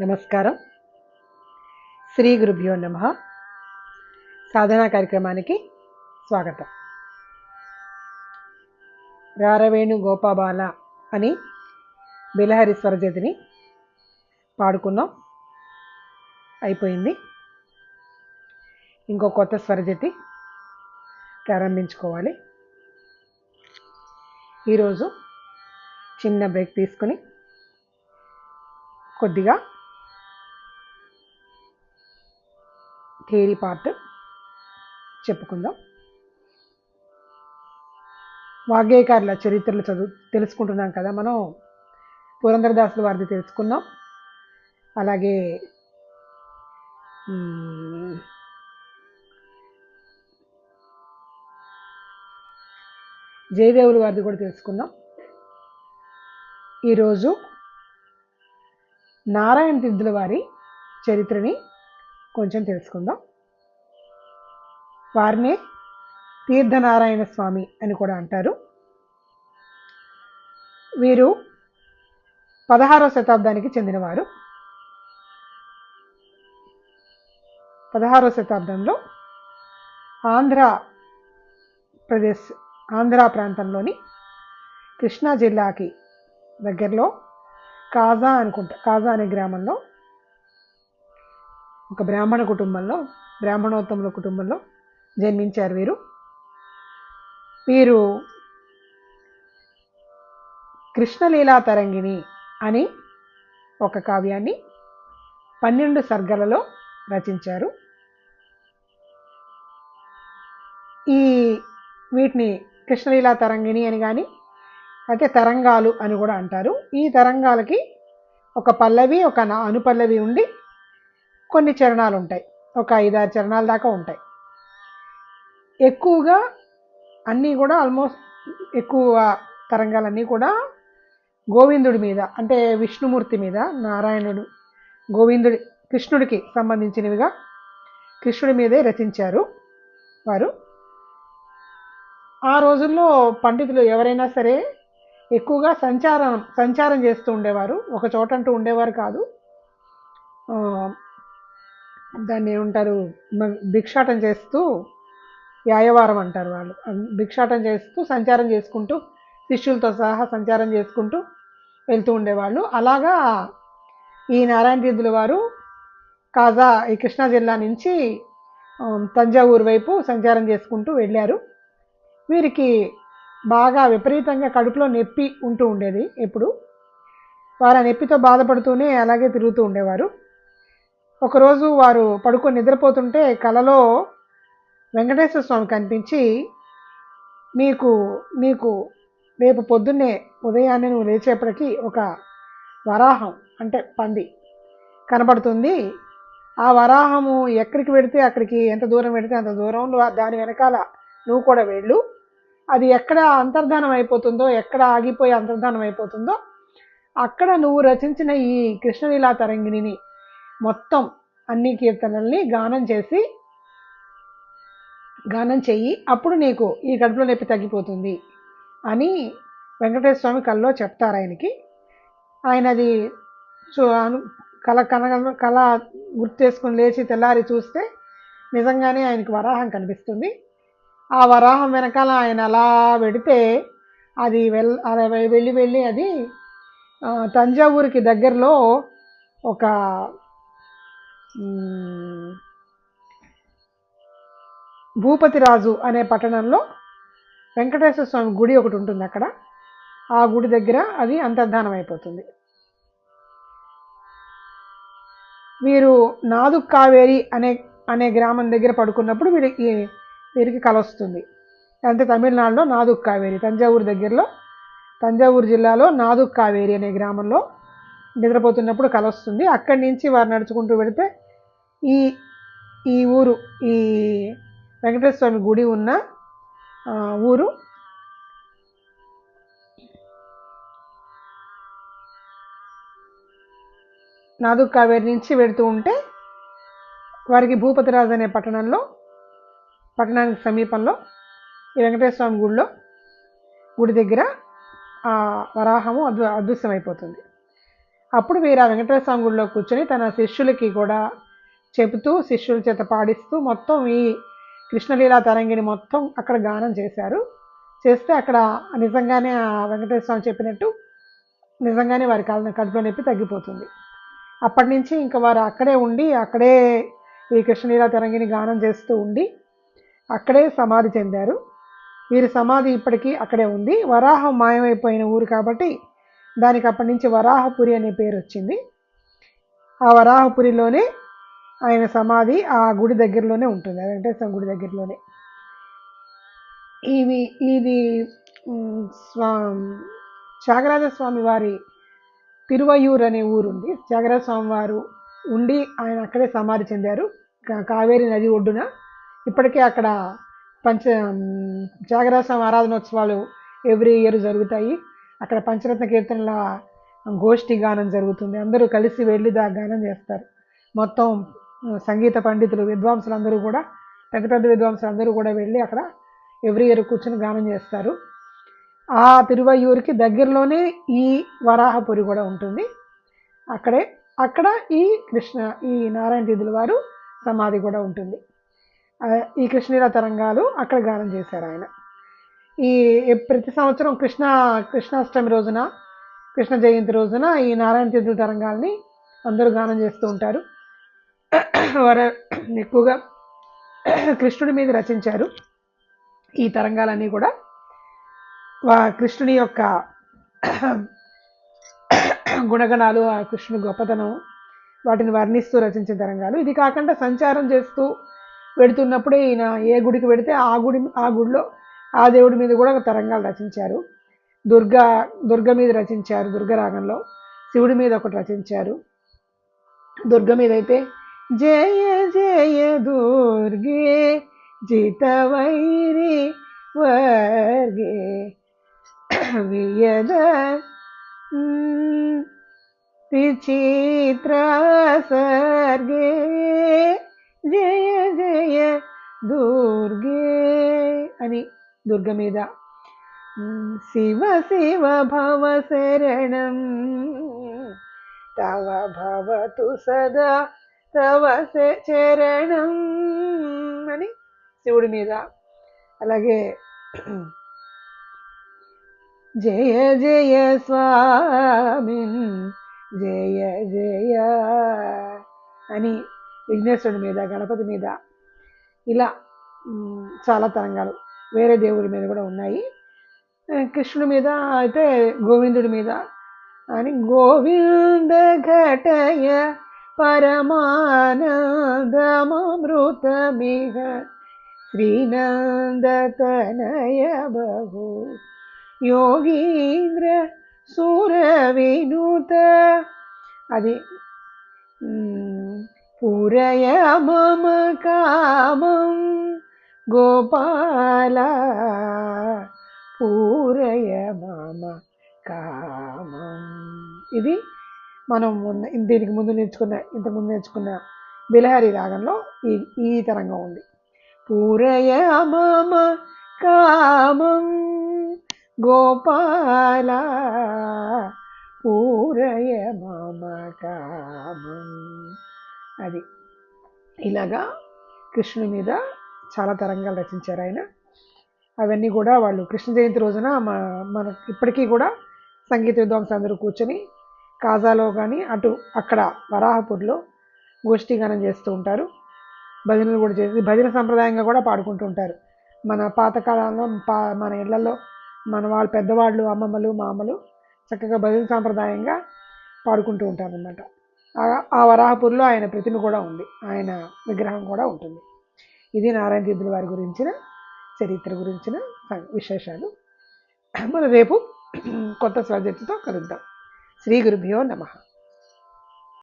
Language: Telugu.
నమస్కారం. శ్రీ గురుభ్యో నమ. సాధనా కార్యక్రమానికి స్వాగతం. రారవేణు గోపాబాల అని బిలహరి స్వరజతిని పాడుకున్నాం. అయిపోయింది. ఇంకో కొత్త స్వరజతి ప్రారంభించుకోవాలి. ఈరోజు చిన్న బ్రేక్ తీసుకుని కొద్దిగా థియరీ పార్ట్ చెప్పుకుందాం. వాగ్గేయకారుల చరిత్రలు చదువు తెలుసుకుంటున్నాం కదా మనం. పురంధరదాసుల వారిది తెలుసుకున్నాం అలాగే జయదేవుల వారిది కూడా తెలుసుకున్నాం ఈరోజు నారాయణ తీర్థుల వారి చరిత్రని కొంచెం తెలుసుకుందాం. వారినే తీర్థనారాయణ స్వామి అని కూడా అంటారు. వీరు పదహారవ శతాబ్దానికి చెందినవారు. పదహారవ శతాబ్దంలో ఆంధ్ర ప్రదేశ్ ఆంధ్ర ప్రాంతంలోని కృష్ణా జిల్లాకి దగ్గరలో కాజా అనుకుంటా కాజా అనే గ్రామంలో ఒక బ్రాహ్మణ కుటుంబంలో బ్రాహ్మణోత్తముల కుటుంబంలో జన్మించారు వీరు. వీరు కృష్ణలీలా తరంగిణి అని ఒక కావ్యాన్ని పన్నెండు సర్గలలో రచించారు. ఈ వీటిని కృష్ణలీలా తరంగిణి అని కానీ అయితే తరంగాలు అని కూడా అంటారు. ఈ తరంగాలకి ఒక పల్లవి ఒక నా- అనుపల్లవి ఉండి కొన్ని చరణాలు ఉంటాయి ఒక ఐదారు చరణాల దాకా ఉంటాయి. ఎక్కువగా అన్నీ కూడా ఆల్మోస్ట్ ఎక్కువ తరంగాలన్నీ కూడా గోవిందుడి మీద అంటే విష్ణుమూర్తి మీద నారాయణుడు గోవిందుడి కృష్ణుడికి సంబంధించినవిగా కృష్ణుడి మీదే రచించారు వారు. ఆ రోజుల్లో పండితులు ఎవరైనా సరే ఎక్కువగా సంచారం సంచారం చేస్తూ ఉండేవారు. ఒక చోట అంటూ ఉండేవారు కాదు. దాన్ని ఏమంటారు? భిక్షాటం చేస్తూ యాయవారం అంటారు వాళ్ళు. భిక్షాటం చేస్తూ సంచారం చేసుకుంటూ శిష్యులతో సహా సంచారం చేసుకుంటూ వెళ్తూ ఉండేవాళ్ళు. అలాగా ఈ నారాయణ తీర్థుల వారు కాజా ఈ కృష్ణా జిల్లా నుంచి తంజావూరు వైపు సంచారం చేసుకుంటూ వెళ్ళారు. వీరికి బాగా విపరీతంగా కడుపులో నొప్పి ఉంటూ ఉండేది ఎప్పుడు. వారు ఆ నొప్పితో బాధపడుతూనే అలాగే తిరుగుతూ ఉండేవారు. ఒకరోజు వారు పడుకొని నిద్రపోతుంటే కలలో వెంకటేశ్వర స్వామి కనిపించి మీకు నీకు రేపు పొద్దున్నే ఉదయాన్నే నువ్వు లేచేపటికి ఒక వరాహం అంటే పంది కనబడుతుంది. ఆ వరాహము ఎక్కడికి వెడితే అక్కడికి ఎంత దూరం వెడితే అంత దూరంలో దాని వెనకాల నువ్వు కూడా వెళ్ళు. అది ఎక్కడ అంతర్ధానం అయిపోతుందో ఎక్కడ ఆగిపోయి అంతర్ధానం అయిపోతుందో అక్కడ నువ్వు రచించిన ఈ కృష్ణలీలా తరంగిణిని మొత్తం అన్ని కీర్తనల్ని గానం చేసి గానం చెయ్యి అప్పుడు నీకు ఈ కడుపులో నొప్పి తగ్గిపోతుంది అని వెంకటేశ్వర స్వామి కల్లో చెప్తారు ఆయనకి. ఆయన అది చూ కళ కన కళ గుర్తు చేసుకుని లేచి తెల్లారి చూస్తే నిజంగానే ఆయనకి వరాహం కనిపిస్తుంది. ఆ వరాహం వెనకాల ఆయన అలా వెడితే అది వెల్ అలా వెళ్ళి వెళ్ళి అది తంజావూరికి తంజావూరుకి దగ్గరలో ఒక భూపతిరాజు అనే పట్టణంలో వెంకటేశ్వర స్వామి గుడి ఒకటి ఉంటుంది అక్కడ. ఆ గుడి దగ్గర అది అంతర్ధానం అయిపోతుంది. వీరు నాదు కావేరి అనే అనే గ్రామం దగ్గర పడుకున్నప్పుడు వీరికి వీరికి కల వస్తుంది. అంటే తమిళనాడులో నాదు కావేరి తంజావూరు దగ్గరలో తంజావూరు జిల్లాలో నాదు కావేరి అనే గ్రామంలో నిద్రపోతున్నప్పుడు కలొస్తుంది అక్కడి నుంచి వారు నడుచుకుంటూ వెళితే ఈ ఈ ఊరు ఈ వెంకటేశ్వర స్వామి గుడి ఉన్న ఊరు. నాదుక్ కావేరి నుంచి వెళుతూ ఉంటే వారికి భూపతిరాజు అనే పట్టణంలో పట్టణానికి సమీపంలో ఈ వెంకటేశ్వర స్వామి గుడిలో గుడి దగ్గర ఆ వరాహము అదృ అదృశ్యమైపోతుంది. అప్పుడు వీర వెంకటేశ్వర స్వామి గుడిలో కూర్చొని తన శిష్యులకి కూడా చెబుతూ శిష్యుల చేత పాడిస్తూ మొత్తం ఈ కృష్ణలీలా తరంగిణి మొత్తం అక్కడ గానం చేశారు. చేస్తే అక్కడ నిజంగానే వెంకటేశ్వర స్వామి చెప్పినట్టు నిజంగానే వారి కాలం కడుపులో నొప్పి తగ్గిపోతుంది. అప్పటి నుంచి ఇంకా వారు అక్కడే ఉండి అక్కడే ఈ కృష్ణలీలా తరంగిణి గానం చేస్తూ ఉండి అక్కడే సమాధి చెందారు. వీరి సమాధి ఇప్పటికీ అక్కడే ఉంది. వరాహం మాయమైపోయిన ఊరు కాబట్టి దానికి అప్పటి నుంచి వరాహపురి అనే పేరు వచ్చింది. ఆ వరాహపురిలోనే ఆయన సమాధి ఆ గుడి దగ్గరలోనే ఉంటుంది. వెంకటేశ్వర గుడి దగ్గరలోనే. ఇవి ఇది స్వా త్యాగరాజ స్వామి వారి తిరువయ్యూరు అనే ఊరు ఉంది త్యాగరాజ స్వామి వారు ఉండి ఆయన అక్కడే సమాధి చెందారు. కావేరి నది ఒడ్డున. ఇప్పటికే అక్కడ పంచ ఉమ్, త్యాగరాజ స్వామి ఆరాధనోత్సవాలు ఎవ్రీ ఇయర్ జరుగుతాయి. అక్కడ పంచరత్న కీర్తనల గోష్ఠి గానం జరుగుతుంది. అందరూ కలిసి వెళ్ళి దా గానం చేస్తారు. మొత్తం సంగీత పండితులు విద్వాంసులందరూ కూడా పెద్ద పెద్ద విద్వాంసులు అందరూ కూడా వెళ్ళి అక్కడ ఎవ్రీ ఇయర్ కూర్చొని గానం చేస్తారు. ఆ తిరువయ్యూరికి దగ్గరలోనే ఈ వరాహపురి కూడా ఉంటుంది. అక్కడే అక్కడ ఈ కృష్ణ ఈ నారాయణ తీర్థుల వారు సమాధి కూడా ఉంటుంది. ఈ కృష్ణీల తరంగాలు అక్కడ గానం చేశారు ఆయన. ఈ ప్రతి సంవత్సరం కృష్ణ కృష్ణాష్టమి రోజున కృష్ణ జయంతి రోజున ఈ నారాయణ తీర్థుల తరంగాల్ని అందరూ గానం చేస్తూ ఉంటారు. వారు ఎక్కువగా కృష్ణుడి మీద రచించారు. ఈ తరంగాలన్నీ కూడా వా కృష్ణుని యొక్క గుణగణాలు ఆ కృష్ణుని గొప్పతనం వాటిని వర్ణిస్తూ రచించిన తరంగాలు. ఇది కాకుండా సంచారం చేస్తూ వెడుతున్నప్పుడు ఈయన ఏ గుడికి వెడితే ఆ గుడి ఆ గుడిలో ఆ దేవుడి మీద కూడా ఒక తరంగాలు రచించారు. దుర్గా దుర్గ మీద రచించారు దుర్గరాగంలో శివుడి మీద ఒకటి రచించారు. దుర్గ మీద అయితే జయ జయ దుర్గే జితవైరి వర్గే వియద మ్, విచిత్ర సర్గే జయ జయ దుర్గే అని దుర్గ మీద మ్, శివ శివ భవ శరణం తవ భవతు సదా తవ చరణం అని శివుడి మీద. అలాగే జయ జయ స్వామి జయ జయ అని విఘ్నేశ్వరుడి మీద గణపతి మీద ఇలా చాలా తరంగాలు వేరే దేవుడి మీద కూడా ఉన్నాయి. కృష్ణుడి మీద అయితే గోవిందుడి మీద అని గోవింద ఘటయ పరమానందమృతమిహ శ్రీనందతనయ బహు యోగీంద్ర సురవినుత అది మ్, పూరయ మమ కామం గోపాల పూరయ మమ కామం ఇది మనం దీనికి ముందు నేర్చుకున్న ఇంతకుముందు నేర్చుకున్న బిలహరి రాగంలో ఈ ఈ తరంగం ఉంది. పూరయ మమ కామం గోపాల పూరయ మమ కామం. అది ఇలాగా కృష్ణుని మీద చాలా తరంగాలు రచించారు ఆయన. అవన్నీ కూడా వాళ్ళు కృష్ణ జయంతి రోజున మ- మన ఇప్పటికీ కూడా సంగీత విద్వాంసులు అందరూ కూర్చొని కాజాలో కానీ అటు అక్కడ వరాహపూర్లో గోష్ఠీగానం చేస్తూ ఉంటారు. భజనలు కూడా చేసి భజన సంప్రదాయంగా కూడా పాడుకుంటూ ఉంటారు. మన పాతకాలంలో పా మన ఇళ్ళలో మన వాళ్ళ పెద్దవాళ్ళు అమ్మమ్మలు మామలు చక్కగా భజన సాంప్రదాయంగా పాడుకుంటూ ఉంటారనమాట ఆ వరాహపూర్లో ఆయన ప్రతిమ కూడా ఉంది. ఆయన విగ్రహం కూడా ఉంటుంది. ఇది నారాయణ తీర్థుల వారి గురించిన చరిత్ర గురించిన విశేషాలు. మనం రేపు కొత్త సబ్జెక్టుతో కలుద్దాం. శ్రీ గురుభ్యో నమః